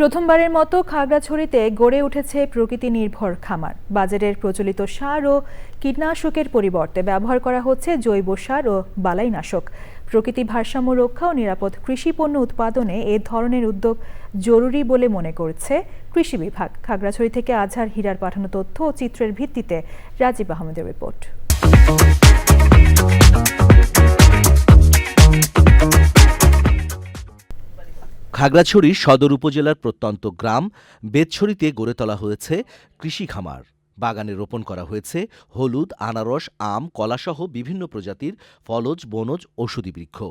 প্রথমবারের মতো খাগড়াছড়িতে গড়ে উঠেছে প্রকৃতি নির্ভর খামার। বাজারের প্রচলিত সার ও কীটনাশকের পরিবর্তে ব্যবহার করা হচ্ছে জৈব সার ও বালাইনাশক। প্রকৃতি ভারসাম্য রক্ষা ও নিরাপদ কৃষি পণ্য উৎপাদনে এ ধরনের উদ্যোগ জরুরি বলে মনে করছে কৃষি বিভাগ। খাগড়াছড়ি থেকে আজহার হীরার পাঠানো তথ্য ও চিত্রের ভিত্তিতে রাজীব আহমেদের রিপোর্ট। খাগড়াছড়ি সদর উপজেলার প্রত্যন্ত গ্রাম বেতছড়িতে গড়ে তোলা হয়েছে কৃষি খামার। বাগানে রোপণ করা হয়েছে হলুদ, আনারস, আম, কলাসহ বিভিন্ন প্রজাতির ফলজ, বনজ, ঔষধি বৃক্ষ।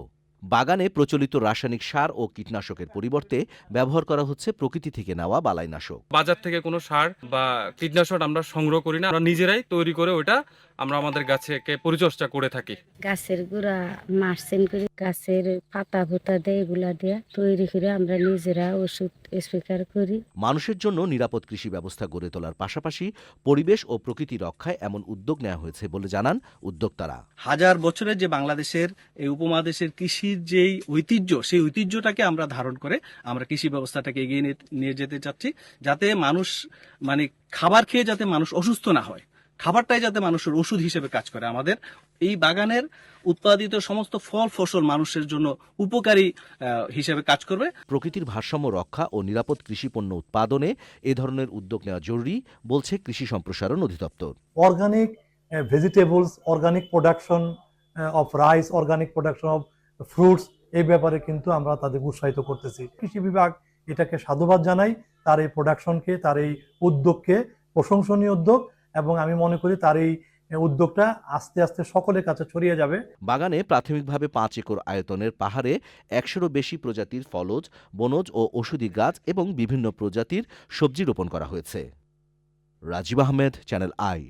বাগানে প্রচলিত রাসায়নিক সার ও কীটনাশকের পরিবর্তে ব্যবহার করা হচ্ছে প্রকৃতি থেকে নেওয়া বালাইনাশক। বাজার থেকে কোনো সার বা কীটনাশক আমরা সংগ্রহ করি না আমরা নিজেরাই তৈরি করে ওটা আমরা আমাদের গাছেকে পরিচর্যা করে থাকি। গাছের গুঁড়া মার্সেন করে গাছের পাতা ফুতা দেয় এগুলা দিয়ে তৈরি করে আমরা নিজেরা ওষুধ স্প্রেকার করি। মানুষের জন্য নিরাপদ কৃষি ব্যবস্থা গড়ে তোলার পাশাপাশি পরিবেশ ও প্রকৃতি রক্ষায় এমন উদ্যোগ নেওয়া হয়েছে বলে জানান উদ্যোক্তারা। হাজার বছরের যে বাংলাদেশের এই উপমহাদেশের কৃষির যেই ঐতিহ্য সেই ঐতিহ্যটাকে আমরা ধারণ করে আমরা কৃষি ব্যবস্থাটাকে এগিয়ে নিয়ে- নিয়ে যেতে চাচ্ছি যাতে মানুষ মানে খাবার খেয়ে যাতে মানুষ অসুস্থ না হয়। খাবারটাই যাতে মানুষের ওষুধ হিসেবে কাজ করে। আমাদের এই বাগানের উৎপাদিত সমস্ত ফল ফসল মানুষের জন্য উপকারী হিসেবে কাজ করবে। প্রকৃতির ভারসাম্য রক্ষা ও নিরাপদ কৃষি পণ্য উৎপাদনে এ ধরনের উদ্যোগ নেওয়া জরুরি বলছে কৃষি সম্প্রসারণ অধিদপ্তর। Organic vegetables organic production production rice organic production organic fruits, এই ব্যাপারে কিন্তু আমরা তাদের উৎসাহিত করতেছি। কৃষি বিভাগ এটাকে সাধুবাদ জানাই, তার এই প্রোডাকশনকে তার এই উদ্যোগকে প্রশংসনীয় উদ্যোগ এবং আমি মনে করি তার এই উদ্যোগটা আস্তে আস্তে সকলের কাছে ছড়িয়ে যাবে। বাগানে প্রাথমিকভাবে পাঁচ একর আয়তনের পাহাড়ে একশোরও বেশি প্রজাতির ফলজ, বনজ ও ওষুধি গাছ এবং বিভিন্ন প্রজাতির সবজি রোপণ করা হয়েছে। Rajib Ahmed channel I